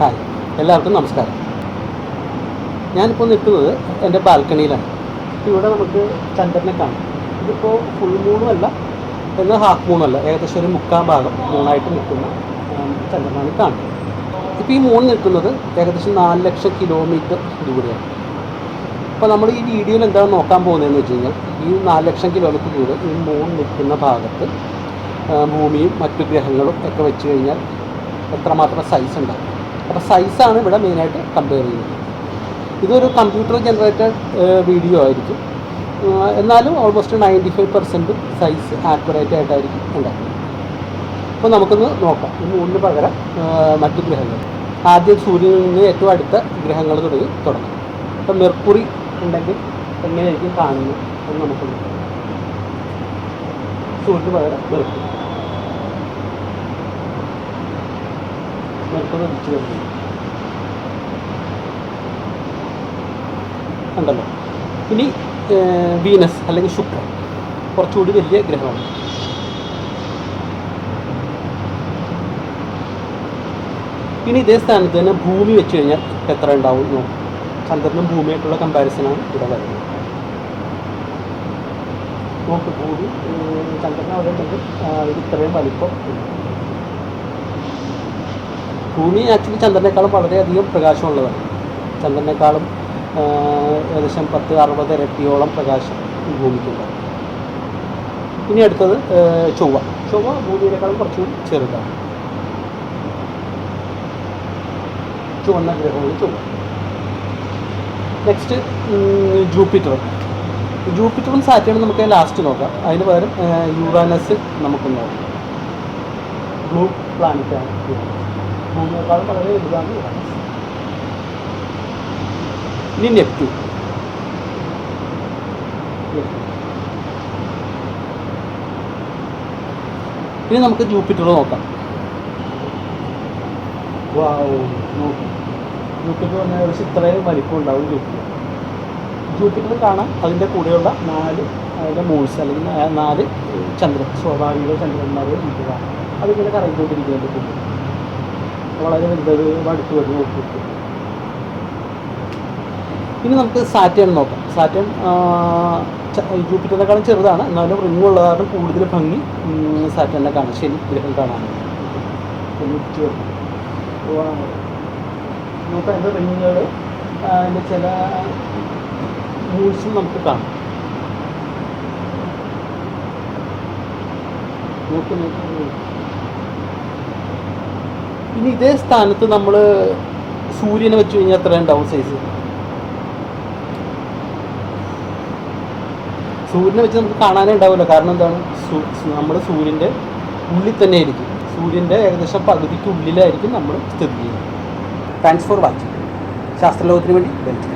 Hi എല്ലാവർക്കും നമസ്കാരം. ഞാനിപ്പോൾ നിൽക്കുന്നത് എന്റെ ബാൽക്കണിയിലാണ്. ഇവിടെ നമുക്ക് ചന്ദ്രനെ കാണാം. ഇതിപ്പോൾ ഫുൾ മൂണും അല്ല എന്നാൽ ഹാഫ് മൂണല്ല ഏകദേശം ഒരു മുക്കാൽ ഭാഗം മൂണായിട്ട് നിൽക്കുന്ന ചന്ദ്രനാണ് കാണുന്നത്. ഇപ്പോൾ ഈ മൂൺ നിൽക്കുന്നത് ഏകദേശം നാല് ലക്ഷം കിലോമീറ്റർ ദൂരെയാണ്. അപ്പോൾ നമ്മൾ ഈ വീഡിയോയിൽ എന്താണ് നോക്കാൻ പോകുന്നതെന്ന് വെച്ച് കഴിഞ്ഞാൽ ഈ നാല് ലക്ഷം കിലോമീറ്റർ ദൂരെ ഈ മൂൺ നിൽക്കുന്ന ഭാഗത്ത് ഭൂമിയും മറ്റു ഗ്രഹങ്ങളും ഒക്കെ വെച്ച് കഴിഞ്ഞാൽ എത്രമാത്രം സൈസ് ഉണ്ടാകും അപ്പോൾ സൈസാണ് ഇവിടെ മെയിനായിട്ട് കമ്പയർ ചെയ്യുന്നത്. ഇതൊരു കമ്പ്യൂട്ടർ ജനറേറ്റഡ് വീഡിയോ ആയിരിക്കും. എന്നാലും almost ninety five percent size accurate ആയിട്ടായിരിക്കും ഉണ്ടാക്കുന്നത്. അപ്പോൾ നമുക്കൊന്ന് നോക്കാം. ഈ മൂന്നിന് പകരം മറ്റ് ഗ്രഹങ്ങൾ. ആദ്യം സൂര്യനിൽ നിന്ന് ഏറ്റവും അടുത്ത ഗ്രഹങ്ങൾ തുടങ്ങി തുടങ്ങും. അപ്പോൾ മെർക്കുറി ഉണ്ടെങ്കിൽ എങ്ങനെയായിരിക്കും കാണുന്നത് എന്ന് നമുക്ക് സൂര്യന് പകരം മെർക്കുറി. ഉദിച്ചു വരുന്നു ഉണ്ടല്ലോ. ഇനി വീനസ് അല്ലെങ്കിൽ ശുക്രൻ. കുറച്ചുകൂടി വലിയ ഗ്രഹമാണ്. ഇനി ഇതേ സ്ഥാനത്ത് തന്നെ ഭൂമി വെച്ച് കഴിഞ്ഞാൽ എത്ര ഉണ്ടാവും നോക്കും. ചന്ദ്രനും ഭൂമിയായിട്ടുള്ള കമ്പാരിസനാണ് ഇവിടെ വരുന്നത്. നോക്ക് ഭൂമി ചന്ദ്രൻ അവിടെ ഉണ്ടെങ്കിൽ ഇത് ഇത്രയും വലിപ്പം. ഭൂമി ആക്ച്വലി ചന്ദ്രനേക്കാളും വളരെയധികം പ്രകാശമുള്ളതാണ്. ചന്ദ്രനേക്കാളും ഏകദേശം പത്ത് അറുപത് ഇരട്ടിയോളം പ്രകാശം ഈ ഭൂമിക്കുണ്ടാകും ഇനി അടുത്തത് ചൊവ്വ. ചൊവ്വ ഭൂമിയേക്കാളും കുറച്ചും ചെറുതാണ്. ചുവന്ന ഗ്രഹമാണ് ചൊവ്വ. നെക്സ്റ്റ് ജൂപ്പിറ്റർ ജൂപ്പിറ്ററും സാറ്റേണും നമുക്ക് ലാസ്റ്റ് നോക്കാം. അതിന് പകരം യുറാനസ് നമുക്ക് നോക്കാം. ബ്ലൂ പ്ലാനറ്റാണ് ഭൂമിയേക്കാളും വളരെ വലുതാണ് യുറാനസ് ഇനി നെപ്റ്റ്യൂൺ. ഇനി നമുക്ക് ജൂപ്പിറ്റർ നോക്കാം. ജൂപ്പിറ്റർ പറഞ്ഞാൽ ഏകദേശം ഇത്രയും വലിപ്പം ഉണ്ടാവും ജൂപ്പിറ്റർ. ജൂപ്പിറ്റർ കാണാം. അതിന്റെ കൂടെയുള്ള നാല് അതിന്റെ മൂഴ്സ് അല്ലെങ്കിൽ നാല് ചന്ദ്രൻ സ്വാഭാവിക ചന്ദ്രന്മാരെ നമുക്ക് കാണാം. അതിങ്ങനെ കറങ്ങിക്കൊണ്ടിരിക്കുന്നുണ്ട് കൂടെ വളരെ വലുത് അടുത്ത് വരുന്ന നോക്കിയിട്ട് ഇനി നമുക്ക് സാറ്റേൺ നോക്കാം. സാറ്റേൺ ജൂപ്പിറ്ററിനെക്കാളും ചെറുതാണ്. എന്നാലും റിംഗ് ഉള്ള കാരണം കൂടുതൽ ഭംഗി സാറ്റേണിനെ കാണാം. ശനി ഗ്രഹം കാണാൻ വരും. നമുക്ക് അതിന്റെ റിങ്ങുകൾ അതിന്റെ ചില മൂവ്സും നമുക്ക് കാണാം. നോക്ക് നോക്ക്. ഇനി ഇതേ സ്ഥാനത്ത് നമ്മൾ സൂര്യനെ വെച്ച് കഴിഞ്ഞാൽ എത്ര ഉണ്ടാവും സൈസ് സൂര്യനെ വെച്ച് നമുക്ക് കാണാനേ ഉണ്ടാവില്ല കാരണം എന്താണ്? നമ്മൾ സൂര്യന്റെ ഉള്ളിൽ തന്നെ ആയിരിക്കും. സൂര്യന്റെ ഏകദേശം പകുതിക്ക് ഉള്ളിലായിരിക്കും നമ്മൾ സ്ഥിതി ചെയ്യുന്നത്. താങ്ക്സ് ഫോർ വാച്ചിങ് ശാസ്ത്രലോകത്തിന് വേണ്ടി ബെൽറ്റ്